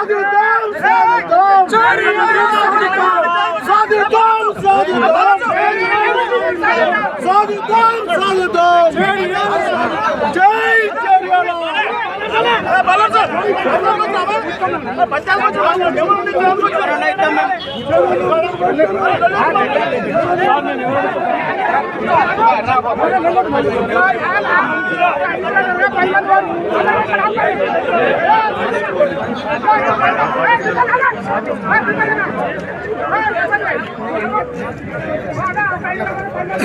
Sadidam, Sadidam, Sadidam,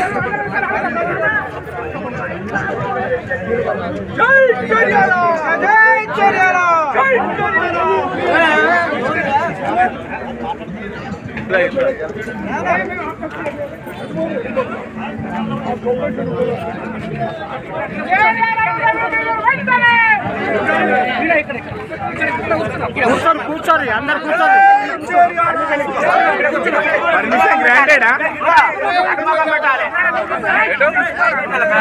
ఆ కూర్చోరు కూర్చోరు అందరు కూర్చోరు పర్మిషన్ గ్రాంటెడా Hey, Jaya!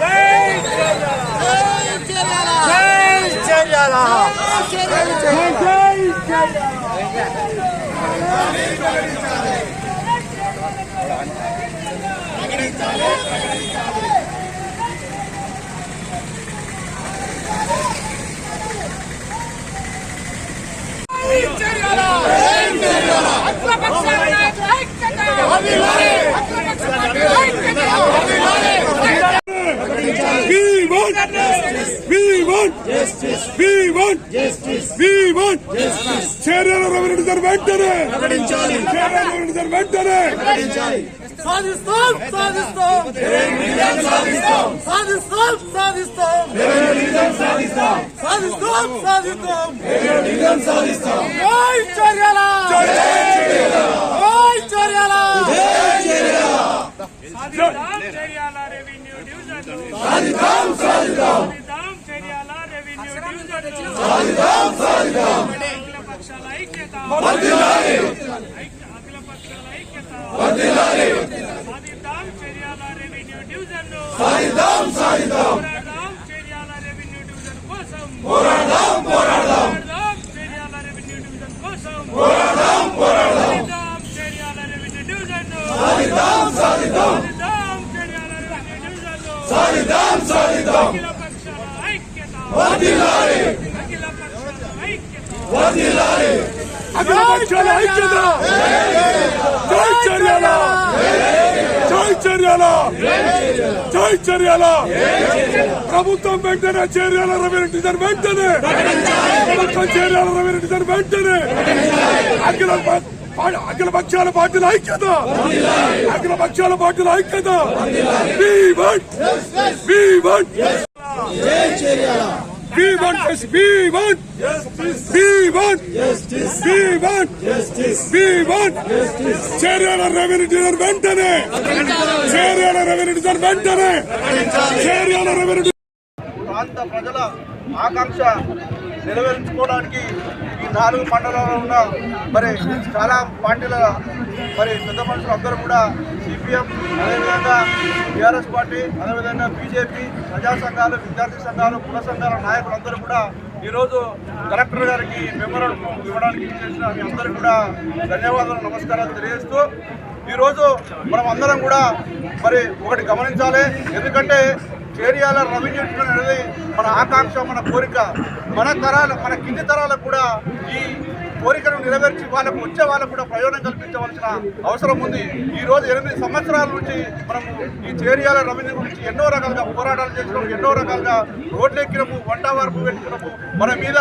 Hey, Jaya! అఖిలపక్ష నాయకులు ఐక్యత అఖిలపక్ష నాయకులు ఐక్యత We want justice. We want justice. We want justice. We want justice. చర్యల రెవెన్యూ సార్ వెంటనే ప్రకటించాలి చర్యల రెవెన్యూ సార్ వెంటనే ప్రకటించాలి సాధిస్తాం సాధిస్తాం సాధిస్తాం సాధిస్తాం సాధిస్తాం సాధిస్తాం సాధిస్తాం సాధిస్తాం జై చర్యల జై చర్యల చేయాలా రెవెన్యూ சாதிதாம் சாதிதாம் சாதிதாம் சாதிதாம் అఖిల పక్షాల ఐక్యత జై చర్యల జై చర్యల జై చర్యల ప్రభుత్వం వెంటనే చర్యల రెవెన్యూ సార్ వెంటనే ప్రభుత్వం చర్యల రెవెన్యూ సార్ వెంటనే అఖిల ప- పా- అఖిల పక్షాల పార్టీల ఐక్యత అఖిల పక్షాల పార్టీల ఐక్యత We want, we want, we want, yes, we want, justice. we want, justice. we want, justice. we want, justice. చర్యల రెవెన్యూ డిజైన్ వెంటనే చర్యల రెవెన్యూ డిజైన్ వెంటనే చర్యల రెవెన్యూ ప్రాంత ప్రజల ఆకాంక్ష నెరవేర్చుకోవడానికి ఈ నాలుగు మండలాల్లో ఉన్న మరి చాలా పార్టీల మరి పెద్ద మనుషులు అందరూ కూడా సిపిఎం అదేవిధంగా టీఆర్ఎస్ పార్టీ అదేవిధంగా బీజేపీ ప్రజా సంఘాలు విద్యార్థి సంఘాలు కుల సంఘాల నాయకులందరూ కూడా ఈరోజు కలెక్టర్ గారికి మెమోరాండం ఇవ్వడానికి చేసిన మీ అందరూ కూడా ధన్యవాదాలు నమస్కారాలు తెలియజేస్తూ ఈరోజు మనం అందరం కూడా మరి ఒకటి గమనించాలి. ఎందుకంటే ఏరియాల రెవెన్యూ అనేది మన ఆకాంక్ష మన కోరిక. మన తరాల మన కింది తరాలకు కూడా ఈ కోరికను నెరవేర్చి వాళ్ళకు వచ్చే వాళ్ళకు కూడా ప్రయోజనం కల్పించవలసిన అవసరం ఉంది. ఈ రోజు ఎనిమిది సంవత్సరాల నుంచి మనం ఈ చేరియాల రెవెన్యూ గురించి ఎన్నో రకాలుగా పోరాటాలు చేసినాము ఎన్నో రకాలుగా రోడ్లు ఎక్కినము వంట వార్పు పెట్టుకున్నాము మన మీద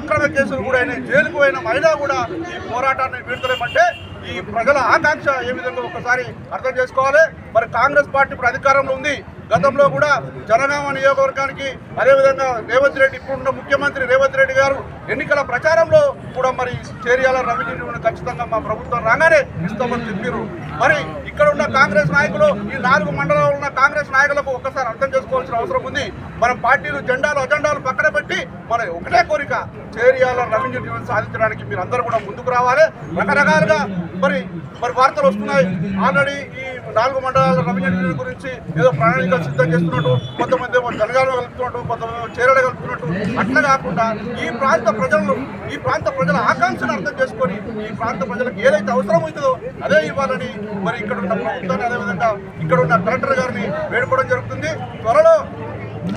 అక్రమ కేసులు కూడా అయినాయి జైలుకు పోయిన అయినా కూడా ఈ పోరాటాన్ని వీడతలేమంటే ఈ ప్రజల ఆకాంక్ష ఏ విధంగా ఒకసారి అర్థం చేసుకోవాలి. మరి కాంగ్రెస్ పార్టీ ఇప్పుడు అధికారంలో ఉంది. గతంలో కూడా జనగామ నియోజకవర్గానికి అదేవిధంగా రేవంత్ రెడ్డి ఇప్పుడున్న ముఖ్యమంత్రి రేవంత్ రెడ్డి గారు ఎన్నికల ప్రచారంలో కూడా మరి చేరియాల రెవెన్యూని ఖచ్చితంగా మా ప్రభుత్వం రాగానే ఇస్తామని చెప్పారు మరి ఇక్కడ ఉన్న కాంగ్రెస్ నాయకులు ఈ నాలుగు మండలాల్లో ఉన్న కాంగ్రెస్ నాయకులకు ఒక్కసారి అర్థం చేసుకోవాల్సిన అవసరం ఉంది. మన పార్టీలు జెండాలు అజెండాలు పక్కన పెట్టి మన ఒకటే కోరిక చేరియాల రెవెన్యూ సాధించడానికి మీరు అందరూ కూడా ముందుకు రావాలి. రకరకాలుగా మరి మరి వార్తలు వస్తున్నాయి. ఆల్రెడీ ఈ నాలుగు మండలాల రెవెన్యూ డివిజన్ గురించి ఏదో ప్రణాళిక సిద్ధం చేస్తున్నట్టు కొంతమంది ఏమో జనగాలు కలుపుతున్నట్టు కొంతమంది చేరడ కలుపుతున్నట్టు అట్లా కాకుండా ఈ ప్రాంత ప్రజలను ఈ ప్రాంత ప్రజల ఆకాంక్షను అర్థం చేసుకొని ఈ ప్రాంత ప్రజలకు ఏదైతే అవసరం అవుతుందో అదే ఇవ్వాలని మరి ఇక్కడ ఉన్న ప్రభుత్వాన్ని అదేవిధంగా ఇక్కడ ఉన్న కలెక్టర్ గారిని వేడుకోవడం జరుగుతుంది. త్వరలో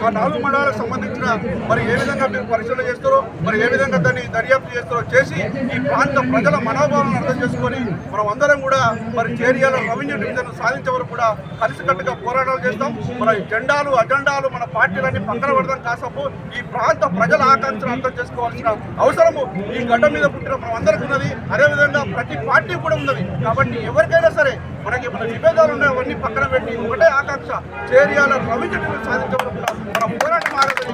ఆ నాలుగు మండలాలకు సంబంధించిన మరి ఏ విధంగా మీరు పరిశీలన చేస్తారో మరి ఏ విధంగా దాన్ని దర్యాప్తు చేస్తారో చేసి ఈ ప్రాంత ప్రజల మనోభావాలను అర్థం చేసుకొని మనం అందరం కూడా మరి చేరియాల రెవెన్యూ డివిజన్ సాధించే వరకు కూడా కలిసికట్టుగా పోరాటాలు చేస్తాం. మన జెండాలు అజెండాలు మన పార్టీలన్నీ పక్కన పెడదాం కాసపు ఈ ప్రాంత ప్రజల ఆకాంక్షను అర్థం చేసుకోవాల్సిన అవసరము ఈ గడ్డ మీద పుట్టిన మనం అందరికీ ఉన్నది. అదేవిధంగా ప్రతి పార్టీ కూడా ఉన్నది. కాబట్టి ఎవరికైనా సరే మనకి మన విభేదాలు ఉన్నాయి అవన్నీ పక్కన పెట్టి ఒకటే ఆకాంక్ష. చేరియాల రెవెన్యూ డివిజన్ సాధించే మన పోరాటం ఆగదని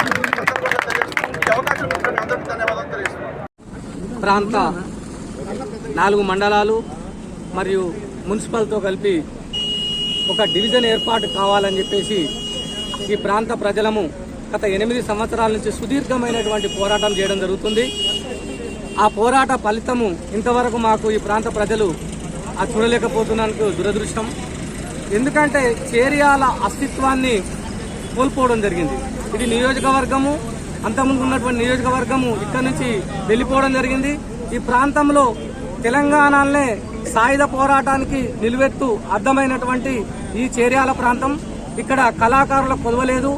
అవకాశం ఉంటుంది అందరికీ ధన్యవాదాలు తెలియజేస్తున్నాం ప్రాంత నాలుగు మండలాలు మరియు మున్సిపల్తో కలిపి ఒక డివిజన్ ఏర్పాటు కావాలని చెప్పేసి ఈ ప్రాంత ప్రజలము గత ఎనిమిది సంవత్సరాల నుంచి సుదీర్ఘమైనటువంటి పోరాటం చేయడం జరుగుతుంది. ఆ పోరాట ఫలితము ఇంతవరకు మాకు ఈ ప్రాంత ప్రజలు ఆ చూడలేకపోతున్నందుకు దురదృష్టం. ఎందుకంటే చేరియాల అస్తిత్వాన్ని కోల్పోవడం జరిగింది. ఇది నియోజకవర్గము అంతకుముందు ఉన్నటువంటి నియోజకవర్గము ఇక్కడ నుంచి వెళ్ళిపోవడం జరిగింది. ఈ ప్రాంతంలో తెలంగాణలోనే సాయుధ పోరాటానికి నిలువెత్తు అర్థమైనటువంటి ఈ చేరియాల ప్రాంతం. ఇక్కడ కళాకారుల కొదవలేదు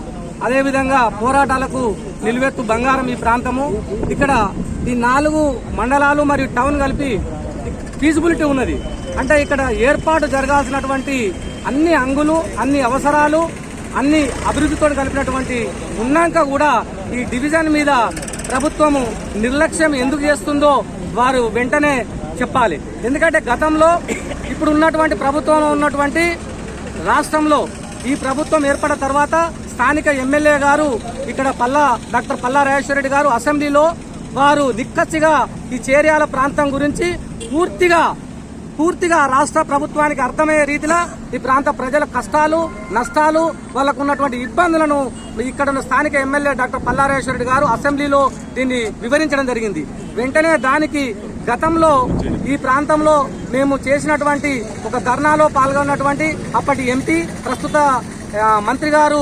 అదేవిధంగా పోరాటాలకు నిలువెత్తు బంగారం ఈ ప్రాంతము. ఇక్కడ ఈ నాలుగు మండలాలు మరియు టౌన్ కలిపి ఫీజిబిలిటీ ఉన్నది. అంటే ఇక్కడ ఏర్పాటు జరగాల్సినటువంటి అన్ని అంగులు అన్ని అవసరాలు అన్ని అభివృద్ధితో కలిపినటువంటి ఉన్నాక కూడా ఈ డివిజన్ మీద ప్రభుత్వము నిర్లక్ష్యం ఎందుకు చేస్తుందో వారు వెంటనే చెప్పాలి. ఎందుకంటే గతంలో ఇప్పుడు ఉన్నటువంటి ప్రభుత్వంలో ఉన్నటువంటి రాష్ట్రంలో ఈ ప్రభుత్వం ఏర్పడిన తర్వాత స్థానిక ఎమ్మెల్యే గారు ఇక్కడ పల్లా డాక్టర్ పల్లా రెడ్డి గారు అసెంబ్లీలో వారు నిక్కచ్చిగా ఈ చేర్యాల ప్రాంతం గురించి పూర్తిగా పూర్తిగా రాష్ట్ర ప్రభుత్వానికి అర్థమయ్యే రీతిలో ఈ ప్రాంత ప్రజల కష్టాలు నష్టాలు వాళ్ళకు ఉన్నటువంటి ఇబ్బందులను ఇక్కడ ఉన్న స్థానిక ఎమ్మెల్యే డాక్టర్ పల్లారేశ్వరరెడ్డి గారు అసెంబ్లీలో దీన్ని వివరించడం జరిగింది. వెంటనే దానికి గతంలో ఈ ప్రాంతంలో మేము చేసినటువంటి ఒక ధర్నాలో పాల్గొన్నటువంటి అప్పటి ఎంపీ ప్రస్తుత మంత్రి గారు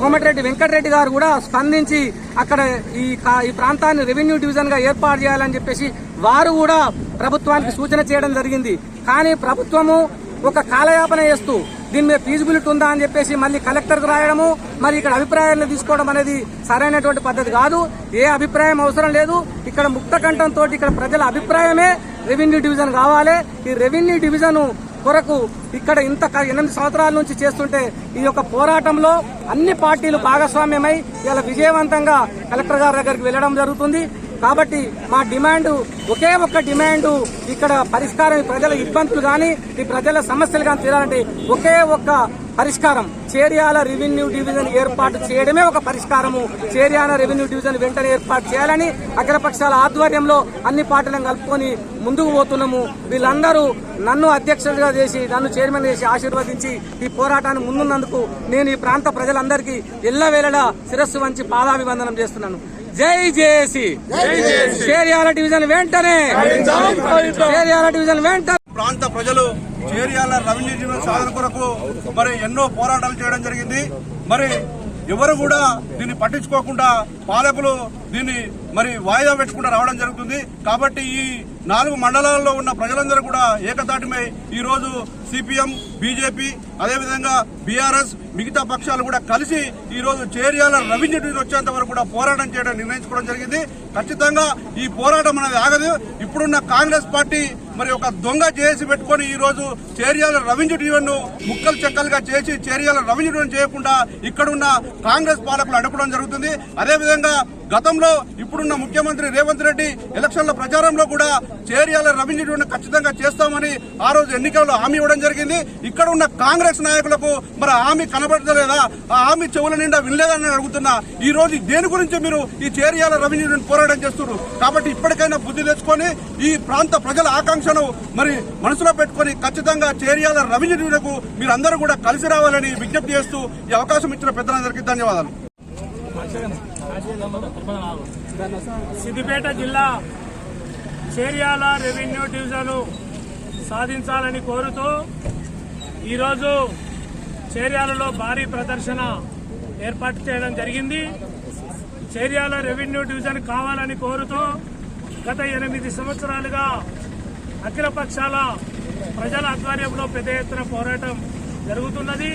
కోమటిరెడ్డి వెంకటరెడ్డి గారు కూడా స్పందించి అక్కడ ఈ కా- ఈ ప్రాంతాన్ని రెవెన్యూ డివిజన్గా ఏర్పాటు చేయాలని చెప్పేసి వారు కూడా ప్రభుత్వానికి సూచన చేయడం జరిగింది. కానీ ప్రభుత్వము ఒక కాలయాపన చేస్తూ దీని మీద ఫీజిబిలిటీ ఉందా అని చెప్పేసి మళ్ళీ కలెక్టర్కు రాయడము మరి ఇక్కడ అభిప్రాయాలను తీసుకోవడం అనేది సరైనటువంటి పద్ధతి కాదు. ఏ అభిప్రాయం అవసరం లేదు. ఇక్కడ ముక్త కంఠంతో ఇక్కడ ప్రజల అభిప్రాయమే రెవెన్యూ డివిజన్ కావాలి. ఈ రెవెన్యూ డివిజన్ కొరకు ఇక్కడ ఇంత ఎనిమిది సంవత్సరాల నుంచి చేస్తుంటే ఈ యొక్క పోరాటంలో అన్ని పార్టీలు భాగస్వామ్యమై ఇలా విజయవంతంగా కలెక్టర్ గారి దగ్గరికి వెళ్ళడం జరుగుతుంది. కాబట్టి మా డిమాండ్ ఒకే ఒక్క డిమాండ్ ఇక్కడ పరిష్కారం ప్రజల ఇబ్బందులు కానీ ఈ ప్రజల సమస్యలు కానీ తీరాలంటే ఒకే ఒక్క పరిష్కారం. చేర్యాల రెవెన్యూ డివిజన్ ఏర్పాటు చేయడమే ఒక పరిష్కారము. చేర్యాల రెవెన్యూ డివిజన్ వెంటనే ఏర్పాటు చేయాలని అగ్రపక్షాల ఆధ్వర్యంలో అన్ని పార్టీలను కలుపుకొని ముందుకు పోతున్నాము. వీళ్ళందరూ నన్ను అధ్యక్షుడిగా చేసి నన్ను చైర్మన్ చేసి ఆశీర్వదించి ఈ పోరాటాన్ని ముందున్నందుకు నేను ఈ ప్రాంత ప్రజలందరికీ ఎల్లవేళలా శిరస్సు వంచి పాదాభివందనం చేస్తున్నాను. జై జేసి చేర్యాల డివిజన్ వెంటనే. చేర్యాల డివిజన్ వెంటనే ప్రాంత ప్రజలు చేరియాల రెవెన్యూ డివిజన్ సాధన కొరకు మరి ఎన్నో పోరాటాలు చేయడం జరిగింది. మరి ఎవరు కూడా దీన్ని పట్టించుకోకుండా పాలకులు దీన్ని మరి వాయిదా పెట్టుకుంటూ రావడం జరుగుతుంది. కాబట్టి ఈ నాలుగు మండలాల్లో ఉన్న ప్రజలందరూ కూడా ఏకతాటిమై ఈ రోజు సిపిఎం బీజేపీ అదేవిధంగా బీఆర్ఎస్ మిగతా పక్షాలు కూడా కలిసి ఈ రోజు చేరియాల రెవెన్యూ వచ్చేంత వరకు కూడా పోరాటం చేయడం నిర్ణయించుకోవడం జరిగింది. ఖచ్చితంగా ఈ పోరాటం అనేది ఆగదు. ఇప్పుడున్న కాంగ్రెస్ పార్టీ మరి ఒక దొంగ చేసి పెట్టుకొని ఈ రోజు చేరియాల రవీంద్ర డివిజన్ను ముక్కలు చెక్కలుగా చేసి చేరియాల రవీంద్ర చేయకుండా ఇక్కడున్న కాంగ్రెస్ పాలకులు అడగడం జరుగుతుంది. అదేవిధంగా గతంలో ఇప్పుడున్న ముఖ్యమంత్రి రేవంత్ రెడ్డి ఎలక్షన్ల ప్రచారంలో కూడా చేరియాల రవీంద్రుడిని ఖచ్చితంగా చేస్తామని ఆ రోజు ఎన్నికల్లో హామీ ఇవ్వడం జరిగింది. ఇక్కడ ఉన్న కాంగ్రెస్ నాయకులకు మరి హామీ కనబడతలేదా? ఆ హామీ చెవుల నిండా వినలేదని అడుగుతున్నా. ఈ రోజు దేని గురించి మీరు ఈ చేరియాల రవీంద్రుడిని పోరాటం చేస్తున్నారు? కాబట్టి ఇప్పటికైనా బుద్ధి తెచ్చుకొని ఈ ప్రాంత ప్రజల ఆకాంక్షను మరి మనసులో పెట్టుకొని ఖచ్చితంగా చేరియాల రెవెన్యూ మీరందరూ కూడా కలిసి రావాలని విజ్ఞప్తి చేస్తూ ఈ అవకాశం ఇచ్చిన పెద్దలందరికీ ధన్యవాదాలు. సిద్దిపేట జిల్లా చేర్యాల రెవెన్యూ డివిజన్ సాధించాలని కోరుతూ ఈరోజు చేర్యాలలో భారీ ప్రదర్శన ఏర్పాటు చేయడం జరిగింది. చేర్యాల రెవెన్యూ డివిజన్ కావాలని కోరుతూ గత ఎనిమిది సంవత్సరాలుగా అఖిలపక్షాల ప్రజల ఆధ్వర్యంలో పెద్ద ఎత్తున పోరాటం జరుగుతున్నది.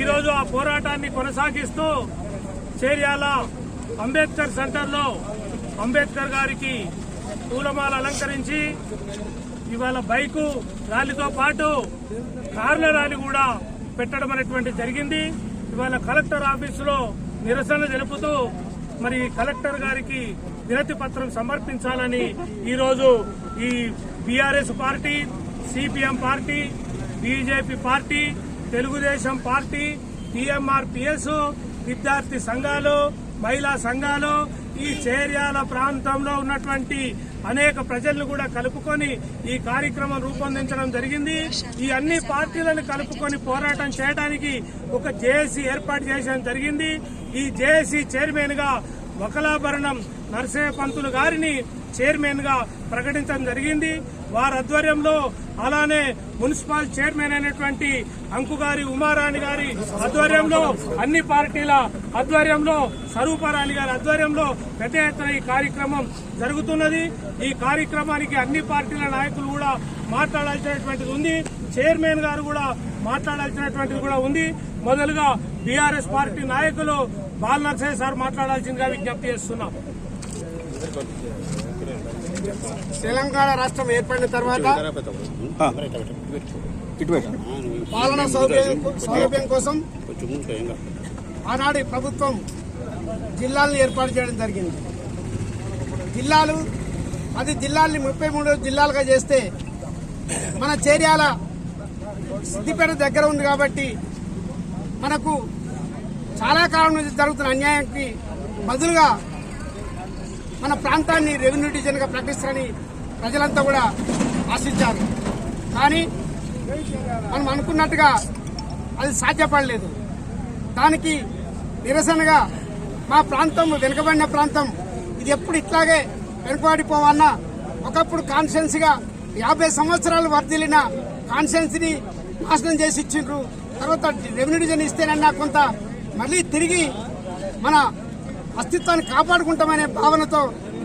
ఈరోజు ఆ పోరాటాన్ని కొనసాగిస్తూ చేర్యాల అంబేద్కర్ సెంటర్లో అంబేద్కర్ గారికి పూలమాల అలంకరించి ఇవాళ బైకు ర్యాలీతో పాటు కార్ల ర్యాలీ కూడా పెట్టడం అనేటువంటి జరిగింది. ఇవాళ కలెక్టర్ ఆఫీసులో నిరసన తెలుపుతూ మరి కలెక్టర్ గారికి వినతి పత్రం సమర్పించాలని ఈరోజు ఈ BRS party CPM party BJP party Telugu Desam party TMRPS విద్యార్థి సంఘాలు మహిళా సంఘాలు ఈ చేర్యాల ప్రాంతంలో ఉన్నటువంటి అనేక ప్రజలను కూడా కలుపుకొని ఈ కార్యక్రమం రూపొందించడం జరిగింది. ఈ అన్ని పార్టీలను కలుపుకొని పోరాటం చేయడానికి ఒక జేఏసీ ఏర్పాటు చేయడం జరిగింది. ఈ జేఏసీ చైర్మన్గా వకలాభరణం నరసింహ పంతులు గారిని చైర్మన్గా ప్రకటించడం జరిగింది. వారి ఆధ్వర్యంలో అలానే మున్సిపల్ చైర్మన్ అయినటువంటి అంకుగారి ఉమారాణి గారి ఆధ్వర్యంలో అన్ని పార్టీల ఆధ్వర్యంలో స్వరూపారాణి గారి ఆధ్వర్యంలో పెద్ద ఎత్తున ఈ కార్యక్రమం జరుగుతున్నది. ఈ కార్యక్రమానికి అన్ని పార్టీల నాయకులు కూడా మాట్లాడాల్సినటువంటిది ఉంది. చైర్మన్ గారు కూడా మాట్లాడాల్సినటువంటిది కూడా ఉంది. మొదలుగా బీఆర్ఎస్ పార్టీ నాయకులు బాల నర్సయ్య సార్ మాట్లాడాల్సిందిగా విజ్ఞప్తి చేస్తున్నాం. తెలంగాణ రాష్ట్రం ఏర్పడిన తర్వాత పాలన సౌకర్యం సౌలభ్యం కోసం ఆనాటి ప్రభుత్వం జిల్లాలను ఏర్పాటు చేయడం జరిగింది. జిల్లాలు అది జిల్లాల్ని ముప్పై మూడు జిల్లాలుగా చేస్తే మన చేర్యాల సిద్దిపేట దగ్గర ఉంది కాబట్టి మనకు చాలా కాలం నుంచి జరుగుతున్న అన్యాయానికి బదులుగా మన ప్రాంతాన్ని రెవెన్యూ డివిజన్గా ప్రకటిస్తారని ప్రజలంతా కూడా ఆశించారు. కానీ మనం అనుకున్నట్టుగా అది సాధ్యపడలేదు. దానికి నిరసనగా మా ప్రాంతం వెనుకబడిన ప్రాంతం ఇది ఎప్పుడు ఇట్లాగే వెనుకబడిపోవన్నా ఒకప్పుడు కాన్స్టిట్యున్సీగా యాభై సంవత్సరాలు వర్దిలిన కాన్స్టిట్యున్సీని నాశనం చేసి ఇచ్చిండ్రు. తర్వాత రెవెన్యూ డివిజన్ ఇస్తేనన్నా కొంత మళ్ళీ తిరిగి మన అస్తిత్వాన్ని కాపాడుకుంటామనే భావనతో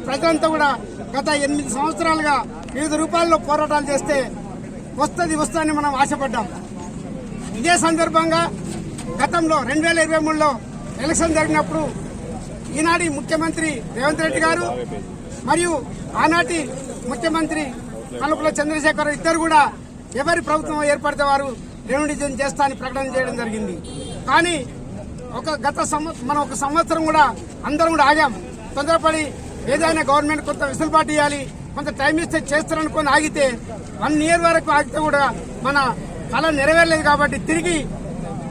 ప్రజలంతా కూడా గత ఎనిమిది సంవత్సరాలుగా వివిధ రూపాల్లో పోరాటాలు చేస్తే వస్తుంది వస్తుందని మనం ఆశపడ్డాం. ఇదే సందర్భంగా గతంలో రెండు వేల ఇరవై మూడులో ఎలక్షన్ జరిగినప్పుడు ఈనాటి ముఖ్యమంత్రి రేవంత్ రెడ్డి గారు మరియు ఆనాటి ముఖ్యమంత్రి కల్పల చంద్రశేఖర్ ఇద్దరు కూడా ఎవరి ప్రభుత్వం ఏర్పడితే వారు రెవెన్యూ చేస్తా అని ప్రకటన చేయడం జరిగింది. కానీ ఒక గత సంవత్సరం మనం ఒక సంవత్సరం కూడా అందరం కూడా ఆగాం. తొందరపడి ఏదైనా గవర్నమెంట్ కొంత వెసులుబాటు ఇవ్వాలి కొంత టైం ఇస్తే చేస్తారనుకొని ఆగితే వన్ ఇయర్ వరకు ఆగితే కూడా మన కళ నెరవేరలేదు కాబట్టి తిరిగి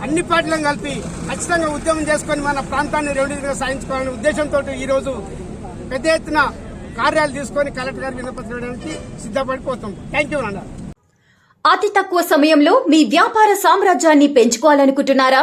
అన్ని పార్టీలను కలిపి ఖచ్చితంగా ఉద్యమం చేసుకొని మన ప్రాంతాన్ని రెండింటిగా సాధించుకోవాలనే ఉద్దేశంతో ఈరోజు పెద్ద ఎత్తున కార్యాలు తీసుకొని కలెక్టర్ గారి విన్నపత్రానికి సిద్ధపడిపోతాం థ్యాంక్ యూ అన్న అతి తక్కువ సమయంలో మీ వ్యాపార సామ్రాజ్యాన్ని పెంచుకోవాలనుకుంటున్నారా?